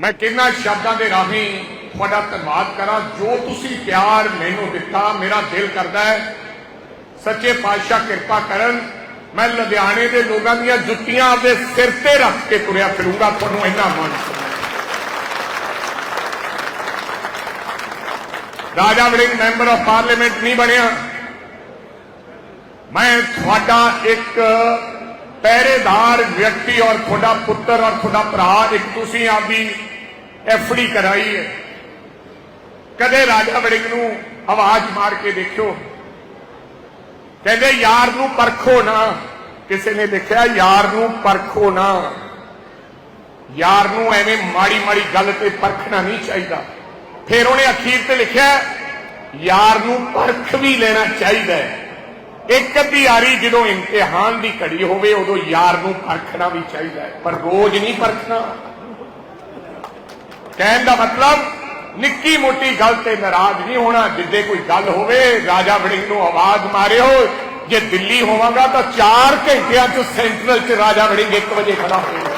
ਮੈਂ ਕਿੰਨਾ ਸ਼ਬਦਾਂ ਦੇ ਰਾਹੀਂ ਤੁਹਾਡਾ ਧੰਨਵਾਦ ਕਰਾਂ। ਜੋ ਤੁਸੀਂ ਪਿਆਰ ਮੈਨੂੰ ਦਿੱਤਾ, ਮੇਰਾ ਦਿਲ ਕਰਦਾ ਹੈ। ਸੱਚੇ ਪਾਤਸ਼ਾਹ ਕਿਰਪਾ ਕਰਨ, ਮੈਂ ਲੁਧਿਆਣੇ ਦੇ ਲੋਕਾਂ ਦੀਆਂ ਜੁੱਤੀਆਂ ਆਪਦੇ ਸਿਰ ਤੇ ਰੱਖ ਕੇ ਤੁਰਿਆ ਫਿਰੂੰਗਾ। ਤੁਹਾਨੂੰ ਇੰਨਾ ਮਾਣ Raja Warring member of parliament ਨਹੀਂ ਬਣਿਆ। ਮੈਂ ਤੁਹਾਡਾ ਇੱਕ ਪਹਿਰੇਦਾਰ ਵਿਅਕਤੀ ਔਰ ਤੁਹਾਡਾ ਪੁੱਤਰ ਔਰ ਤੁਹਾਡਾ ਭਰਾ ਇੱਕ ਤੁਸੀਂ ਆਪਦੀ ਐਫਡੀ ਕਰਾਈ ਹੈ ਕਦੇ ਰਾਜਾ ਵੜਿੰਗ ਨੂੰ ਆਵਾਜ਼ ਮਾਰ ਕੇ ਦੇਖਿਓ ਕਹਿੰਦੇ ਯਾਰ ਨੂੰ ਪਰਖੋ ਨਾ ਕਿਸੇ ਨੇ ਲਿਖਿਆ ਯਾਰ ਨੂੰ ਪਰਖੋ ਨਾ ਯਾਰ ਨੂੰ ਐਵੇਂ ਮਾੜੀ ਮਾੜੀ ਗੱਲ ਤੇ ਪਰਖਣਾ ਨਹੀਂ ਚਾਹੀਦਾ ਫਿਰ ਉਹਨੇ ਅਖੀਰ ਤੇ ਲਿਖਿਆ ਯਾਰ ਨੂੰ ਪਰਖ ਵੀ ਲੈਣਾ ਚਾਹੀਦਾ ਹੈ ਇੱਕ ਅੱਧੀ ਆਰੀ ਜਦੋਂ ਇਮਤਿਹਾਨ ਦੀ ਘੜੀ ਹੋਵੇ, ਉਦੋਂ ਯਾਰ ਨੂੰ ਪਰਖਣਾ ਵੀ ਚਾਹੀਦਾ ਹੈ। ਪਰ ਰੋਜ਼ ਨਹੀਂ ਪਰਖਣਾ। ਕਹਿਣ ਦਾ ਮਤਲਬ, ਨਿੱਕੀ ਮੋਟੀ ਗੱਲ ਤੇ ਨਾਰਾਜ਼ ਨਹੀਂ ਹੋਣਾ। ਜਿੱਦੇ ਕੋਈ ਗੱਲ ਹੋਵੇ, ਰਾਜਾ ਵੜਿੰਗ ਨੂੰ ਆਵਾਜ਼ ਮਾਰਿਓ, ਜੇ ਦਿੱਲੀ ਹੋਵਾਂਗਾ ਤਾਂ 4 ਘੰਟਿਆਂ ਚ ਸੈਂਟਰਲ ਚ ਰਾਜਾ ਵੜਿੰਗ 1 ਵਜੇ ਖੜਾ ਹੋਵੇਗਾ